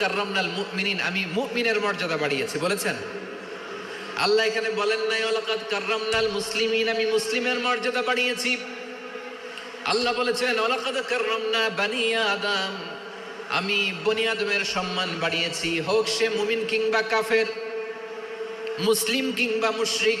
কাররামনাল মুমিনিন, আমি মুমিনের মর্যাদা বাড়িয়েছি, বলেছেন? আল্লাহ এখানে বলেন নাই, ওয়ালাকাদ কাররামনাল মুসলিমিন, আমি মুসলিমের মর্যাদা বাড়িয়েছি। আল্লাহ বলেছেন, ওয়ালাকাদ কাররামনা বানি আদম, আমি বনি আদমের সম্মান বাড়িয়েছি, হোক সে মুমিন কিংবা কাফের, মুসলিম কিংবা মুশরিক।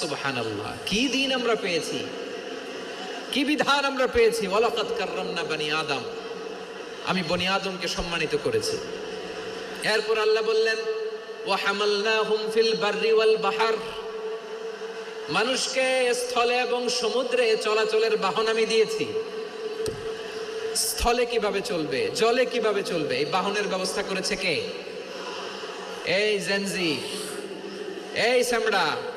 সুবহানাল্লাহ। কি দিন আমরা পেয়েছি? কি বিধান আমরা পেয়েছি? ওয়ালাকাদ কাররামনা বানি আদম। আমি বনি আদমকে সম্মানিত করেছি। এরপর আল্লাহ বললেন মানুষকে স্থলে এবং সমুদ্রে চলাচলের বাহন আমি দিয়েছি। স্থলে কীভাবে চলবে? জলে কীভাবে চলবে? এই বাহনের ব্যবস্থা করেছে কে? এই জেনজি। এই স্যামড়া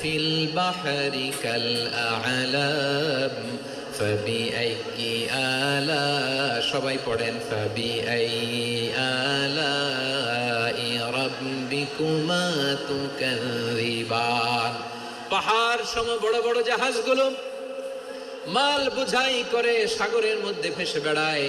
ফিল বাহরি কাল আ'লাম ফাবিআইয়ি আলা সবাই পড়েন ফাবিআইয়ি আলাই রাব্বিকুমা তুকাযিবান পাহাড় সম বড় বড় জাহাজগুলো মাল বোঝাই করে সাগরের মধ্যে ভেসে বেড়ায়।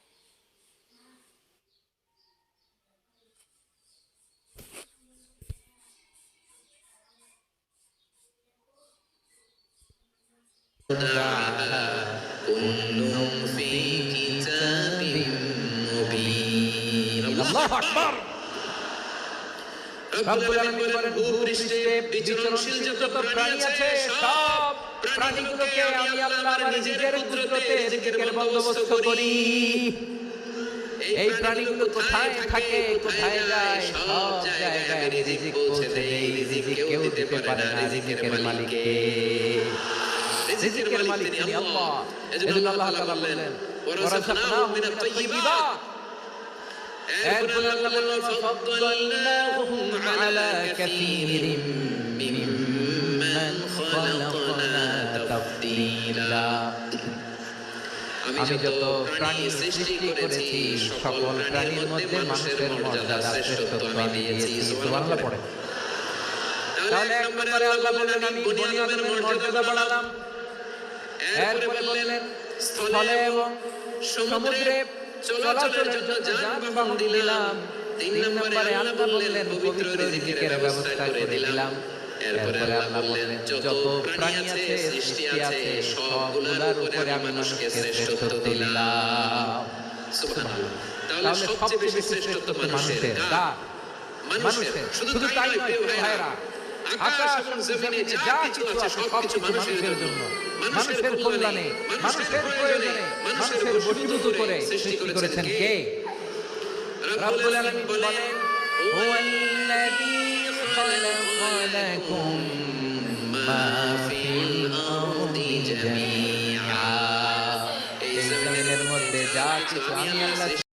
বিচরণশীল যত প্রাণী আছে সব প্রাণীগুলোকে আমি আল্লাহ নিজের কুদরতে রিজিকের বন্দোবস্ত করি। এই প্রাণীগুলো কোথায় থাকে কোথায় যায় সব জায়গায় রিজিক পৌঁছে দেয় রিজিক কেউ দিতে পারে না রিজিকের মালিককে রিজিকের মালিক তিনি আল্লাহ। এজন্য আল্লাহ তাআলা বললেন ওয়ারাসাকনাহুম মিনাত তাইয়্যিবাত এরপর আল্লাহ বললেন ফাদ্দালনাহুম আলা কাসীরিম মিম্মান খালাকনা তাফদীলা। আমি যত প্রাণী সৃষ্টি করেছি সকল প্রাণীর মধ্যে মানুষের মর্যাদা শ্রেষ্ঠত্ব আমি দিয়েছি। সুবহানাল্লাহ। পড়ে। তাহলে এক নম্বরে আল্লাহ বললেন আমি মর্যাদা বাড়ালাম। এরপরে বললেন স্থলে এবং সমুদ্রে চলাচলের জন্য যানবাহন দিলাম। তিন নম্বরে আল্লাহ বললেন পবিত্র রিজিকের ব্যবস্থা করে দিলাম। এরপরে আল্লাহ বললেন যত প্রাণী আছে সৃষ্টি আছে সবগুলোর উপরে আমি মানুষকে শ্রেষ্ঠত্ব দিলাম। সুবহানাল্লাহ। তাহলে সবচেয়ে বেশি শ্রেষ্ঠত্ব মানুষের মানুষের। শুধু তাই নয় ভাইরা আকাশ এবং জমিনে যা কিছু আছে সবকিছু মানুষের জন্য। মানুষের কল্যাণে মানুষের প্রয়োজনে মানুষের বশীভূত করে সৃষ্টি করেছেন কে? রব্বুল আলামিন বলেন হুয়াল্লাযী খালাকা মা ফিল আরদি জামিআ। এই জমিনের মধ্যে যা কিছু আমি আল্লাহ